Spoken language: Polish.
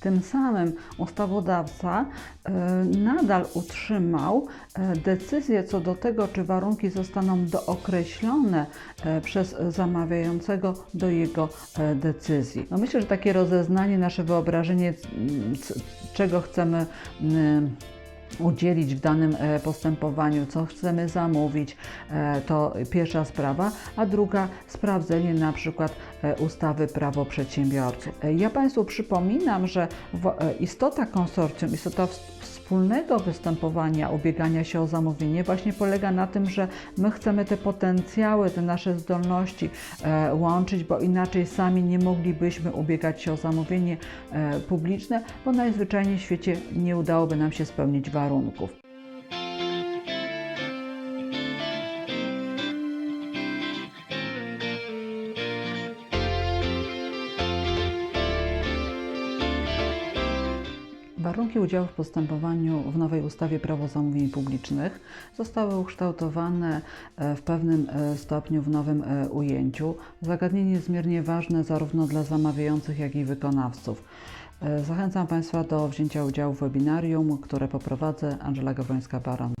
Tym samym ustawodawca e, nadal utrzymał e, decyzję co do tego, czy warunki zostaną dookreślone e, przez zamawiającego do jego decyzji. No myślę, że takie rozeznanie, nasze wyobrażenie, czego chcemy udzielić w danym e, postępowaniu, co chcemy zamówić, e, to pierwsza sprawa, a druga sprawdzenie na przykład e, ustawy prawo przedsiębiorców. Ja Państwu przypominam, że istota konsorcjum, istota wspólnego występowania, ubiegania się o zamówienie właśnie polega na tym, że my chcemy te potencjały, te nasze zdolności e, łączyć, bo inaczej sami nie moglibyśmy ubiegać się o zamówienie e, publiczne, bo najzwyczajniej w świecie nie udałoby nam się spełnić warunków. Warunki udziału w postępowaniu w nowej ustawie Prawo zamówień publicznych zostały ukształtowane e, w pewnym e, stopniu w nowym e, ujęciu. Zagadnienie niezmiernie ważne zarówno dla zamawiających, jak i wykonawców. Zachęcam Państwa do wzięcia udziału w webinarium, które poprowadzę Angela Gawrońska-Baron.